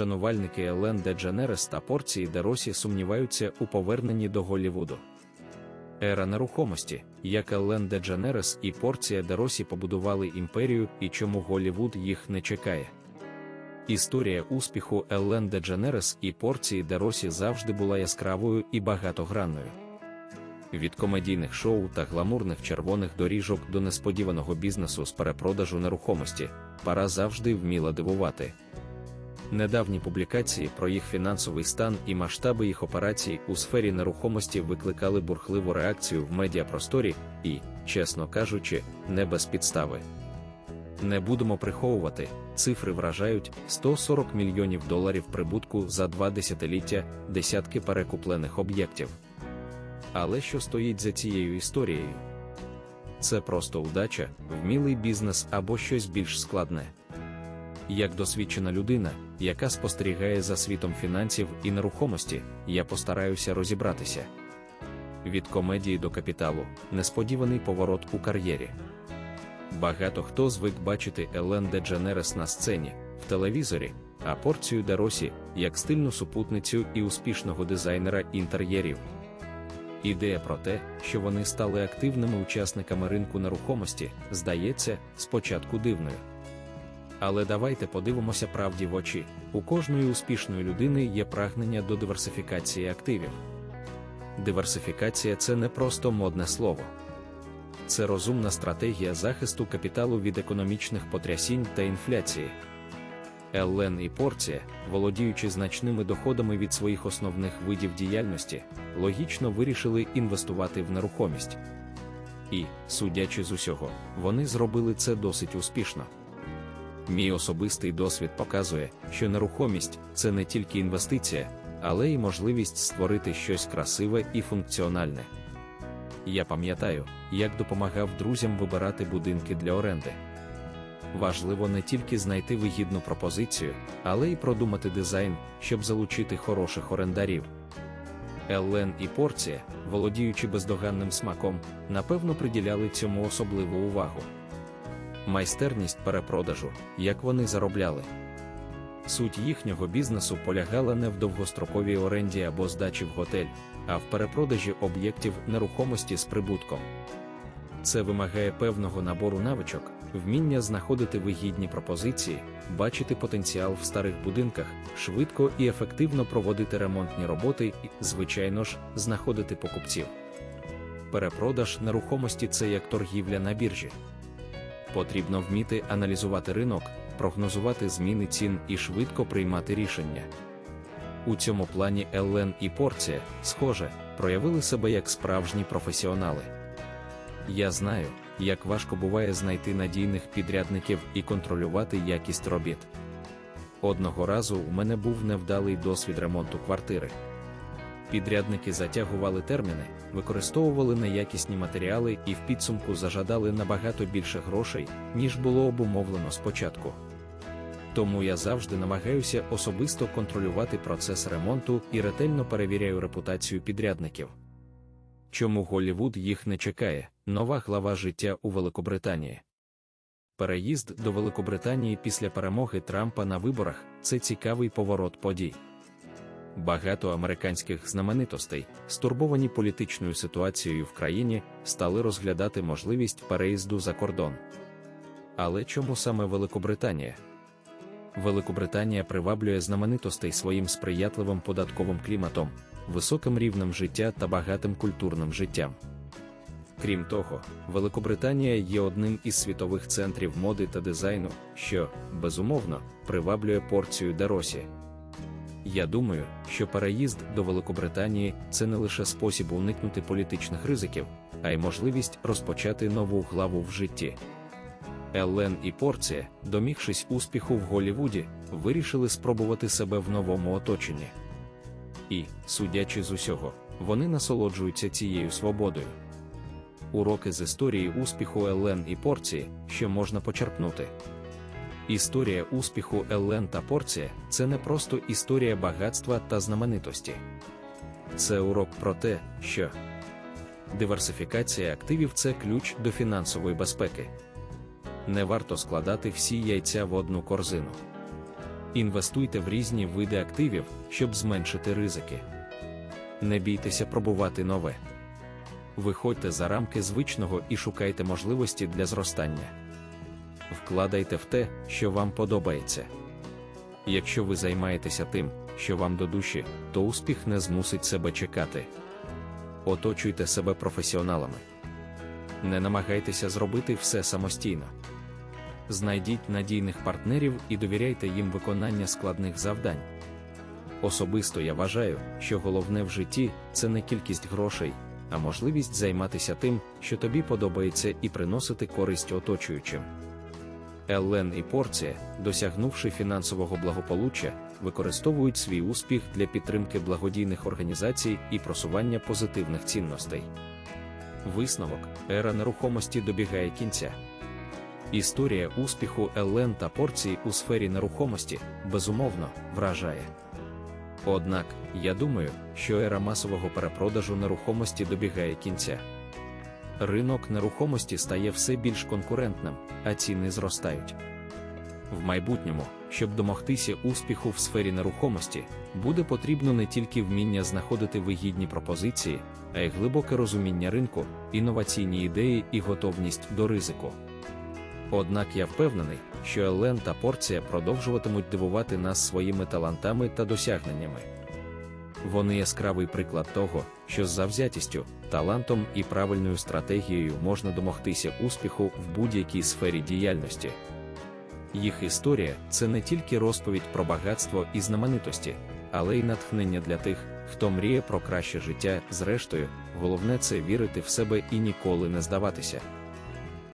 Шанувальники Елен Дедженерес та порції Деросі сумніваються у поверненні до Голлівуду. Ера нерухомості, як Елен Дедженерес і порція Деросі побудували імперію і чому Голлівуд їх не чекає. Історія успіху Елен Дедженерес і порції Деросі завжди була яскравою і багатогранною. Від комедійних шоу та гламурних червоних доріжок до несподіваного бізнесу з перепродажу нерухомості пара завжди вміла дивувати. Недавні публікації про їх фінансовий стан і масштаби їх операцій у сфері нерухомості викликали бурхливу реакцію в медіапросторі і, чесно кажучи, не без підстави. Не будемо приховувати, цифри вражають 140 мільйонів доларів прибутку за два десятиліття, десятки перекуплених об'єктів. Але що стоїть за цією історією? Це просто удача, вмілий бізнес або щось більш складне. Як досвідчена людина, яка спостерігає за світом фінансів і нерухомості, я постараюся розібратися. Від комедії до капіталу несподіваний поворот у кар'єрі. Багато хто звик бачити Елен Дедженерес на сцені, в телевізорі, а порцію Деросі як стильну супутницю і успішного дизайнера інтер'єрів. Ідея про те, що вони стали активними учасниками ринку нерухомості, здається, спочатку дивною. Але давайте подивимося правді в очі: у кожної успішної людини є прагнення до диверсифікації активів. Диверсифікація це не просто модне слово. Це розумна стратегія захисту капіталу від економічних потрясінь та інфляції. Еллен і Порція, володіючи значними доходами від своїх основних видів діяльності, логічно вирішили інвестувати в нерухомість. І, судячи з усього, вони зробили це досить успішно. Мій особистий досвід показує, що нерухомість це не тільки інвестиція, але й можливість створити щось красиве і функціональне. Я пам'ятаю, як допомагав друзям вибирати будинки для оренди. Важливо не тільки знайти вигідну пропозицію, але й продумати дизайн, щоб залучити хороших орендарів. Еллен і Порція, володіючи бездоганним смаком, напевно приділяли цьому особливу увагу. Майстерність перепродажу, як вони заробляли. Суть їхнього бізнесу полягала не в довгостроковій оренді або здачі в готель, а в перепродажі об'єктів нерухомості з прибутком. Це вимагає певного набору навичок, вміння знаходити вигідні пропозиції, бачити потенціал в старих будинках, швидко і ефективно проводити ремонтні роботи і, звичайно ж, знаходити покупців. Перепродаж нерухомості це як торгівля на біржі. Потрібно вміти аналізувати ринок, прогнозувати зміни цін і швидко приймати рішення. У цьому плані Еллен і Порція, схоже, проявили себе як справжні професіонали. Я знаю, як важко буває знайти надійних підрядників і контролювати якість робіт. Одного разу у мене був невдалий досвід ремонту квартири. Підрядники затягували терміни, використовували неякісні матеріали і в підсумку зажадали набагато більше грошей, ніж було обумовлено спочатку. Тому я завжди намагаюся особисто контролювати процес ремонту і ретельно перевіряю репутацію підрядників. Чому Голлівуд їх не чекає? Нова глава життя у Великобританії. Переїзд до Великобританії після перемоги Трампа на виборах це цікавий поворот подій. Багато американських знаменитостей, стурбовані політичною ситуацією в країні, стали розглядати можливість переїзду за кордон. Але чому саме Великобританія? Великобританія приваблює знаменитостей своїм сприятливим податковим кліматом, високим рівнем життя та багатим культурним життям. Крім того, Великобританія є одним із світових центрів моди та дизайну, що, безумовно, приваблює порцію Деросі. Я думаю, що переїзд до Великобританії це не лише спосіб уникнути політичних ризиків, а й можливість розпочати нову главу в житті. Еллен і Порція, домігшись успіху в Голлівуді, вирішили спробувати себе в новому оточенні. І, судячи з усього, вони насолоджуються цією свободою. Уроки з історії успіху Еллен і Порції, що можна почерпнути. Історія успіху Еллен та Порція це не просто історія багатства та знаменитості. Це урок про те, що диверсифікація активів це ключ до фінансової безпеки. Не варто складати всі яйця в одну корзину. Інвестуйте в різні види активів, щоб зменшити ризики. Не бійтеся пробувати нове. Виходьте за рамки звичного і шукайте можливості для зростання. Вкладайте в те, що вам подобається. Якщо ви займаєтеся тим, що вам до душі, то успіх не змусить себе чекати. Оточуйте себе професіоналами. Не намагайтеся зробити все самостійно. Знайдіть надійних партнерів і довіряйте їм виконання складних завдань. Особисто я вважаю, що головне в житті це не кількість грошей, а можливість займатися тим, що тобі подобається, і приносити користь оточуючим. Еллен і Порція, досягнувши фінансового благополуччя, використовують свій успіх для підтримки благодійних організацій і просування позитивних цінностей. Висновок ера нерухомості добігає кінця. Історія успіху Еллен та Порції у сфері нерухомості безумовно вражає. Однак, я думаю, що ера масового перепродажу нерухомості добігає кінця. Ринок нерухомості стає все більш конкурентним, а ціни зростають. В майбутньому, щоб домогтися успіху в сфері нерухомості, буде потрібно не тільки вміння знаходити вигідні пропозиції, а й глибоке розуміння ринку, інноваційні ідеї і готовність до ризику. Однак я впевнений, що Елен та Порція продовжуватимуть дивувати нас своїми талантами та досягненнями. Вони яскравий приклад того, що з завзятістю, талантом і правильною стратегією можна домогтися успіху в будь-якій сфері діяльності. Їх історія це не тільки розповідь про багатство і знаменитості, але й натхнення для тих, хто мріє про краще життя. Зрештою, головне це вірити в себе і ніколи не здаватися.